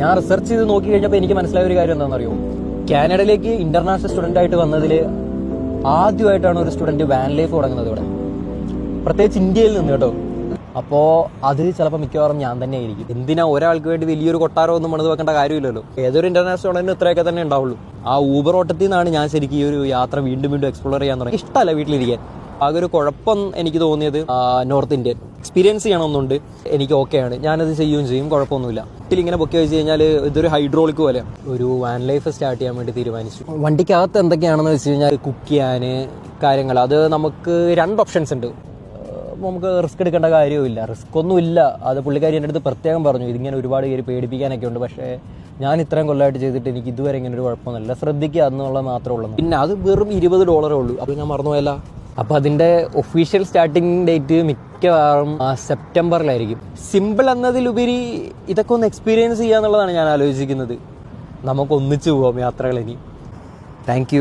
ഞാൻ റിസർച്ച് ചെയ്ത് നോക്കി കഴിഞ്ഞപ്പോൾ എനിക്ക് മനസ്സിലായ ഒരു കാര്യം എന്താണെന്നറിയോ? കാനഡയിലേക്ക് ഇന്റർനാഷണൽ സ്റ്റുഡന്റ് ആയിട്ട് വന്നതിൽ ആദ്യമായിട്ടാണ് ഒരു സ്റ്റുഡന്റ് വാൻ ലൈഫ് തുടങ്ങുന്നത് ഇവിടെ. പ്രത്യേകിച്ച് ഇന്ത്യയിൽ നിന്ന് കേട്ടോ. അപ്പോ അത് ചിലപ്പോൾ മിക്കവാറും ഞാൻ തന്നെ ആയിരിക്കും. എന്തിനാ ഒരാൾക്ക് വേണ്ടി വലിയൊരു കൊട്ടാരം ഒന്നും പണിത് വെക്കേണ്ട കാര്യമില്ലല്ലോ. ഏതൊരു ഇന്റർനാഷണൽ സ്റ്റുഡന്റിന് ഇത്രയൊക്കെ തന്നെ ഉണ്ടാവുള്ളൂ. ആ ഊബർ ഓട്ടത്തിൽ നിന്നാണ് ഞാൻ ശരിക്കും ഈ ഒരു യാത്ര വീണ്ടും വീണ്ടും എക്സ്പ്ലോർ ചെയ്യാൻ തുടങ്ങി ഇഷ്ടമല്ല വീട്ടിലിരിക്കാൻ. ആകെ ഒരു കുഴപ്പം എനിക്ക് തോന്നിയത് നോർത്ത് ഇന്ത്യൻ എക്സ്പീരിയൻസ് ചെയ്യണമെന്നുണ്ട്. എനിക്ക് ഓക്കെയാണ് ഞാനത് ചെയ്യുകയും ചെയ്യും. കുഴപ്പമൊന്നുമില്ല. ഇങ്ങനെ ബുക്ക് വെച്ച് കഴിഞ്ഞാൽ ഇതൊരു ഹൈഡ്രോളിക് പോലെ. ഒരു വാൻ ലൈഫ് സ്റ്റാർട്ട് ചെയ്യാൻ വേണ്ടി തീരുമാനിച്ചു. വണ്ടിക്കകത്ത് എന്തൊക്കെയാണെന്ന് വെച്ച് കഴിഞ്ഞാൽ കുക്ക് ചെയ്യാൻ കാര്യങ്ങൾ. അത് നമുക്ക് രണ്ട് ഓപ്ഷൻസ് ഉണ്ട്. നമുക്ക് റിസ്ക് എടുക്കേണ്ട കാര്യമില്ല റിസ്ക് ഒന്നും ഇല്ല അത് പുള്ളിക്കാരി എന്റെ അടുത്ത് പ്രത്യേകം പറഞ്ഞു. ഇതിങ്ങനെ ഒരുപാട് പേര് പേടിപ്പിക്കാനൊക്കെ ഉണ്ട്. പക്ഷേ ഞാൻ ഇത്രയും കൊല്ലമായിട്ട് ചെയ്തിട്ട് എനിക്ക് ഇതുവരെ ഇങ്ങനെ ഒരു കുഴപ്പമൊന്നുമില്ല. ശ്രദ്ധിക്കുക എന്നുള്ളത് മാത്രമേ ഉള്ളൂ. പിന്നെ അത് വെറും ഇരുപത് ഡോളറേ ഉള്ളൂ. അപ്പോൾ ഞാൻ മറന്നുപോയല്ല. അപ്പോൾ അതിന്റെ ഒഫീഷ്യൽ സ്റ്റാർട്ടിംഗ് ഡേറ്റ് മിക്കവാറും സെപ്റ്റംബറിലായിരിക്കും. സിമ്പിൾ എന്നതിലുപരി ഇതൊക്കെ ഒന്ന് എക്സ്പീരിയൻസ് ചെയ്യുക എന്നുള്ളതാണ് ഞാൻ ആലോചിക്കുന്നത് നമുക്ക് ഒന്നിച്ചു പോവാം യാത്രകൾ ഇനി. താങ്ക്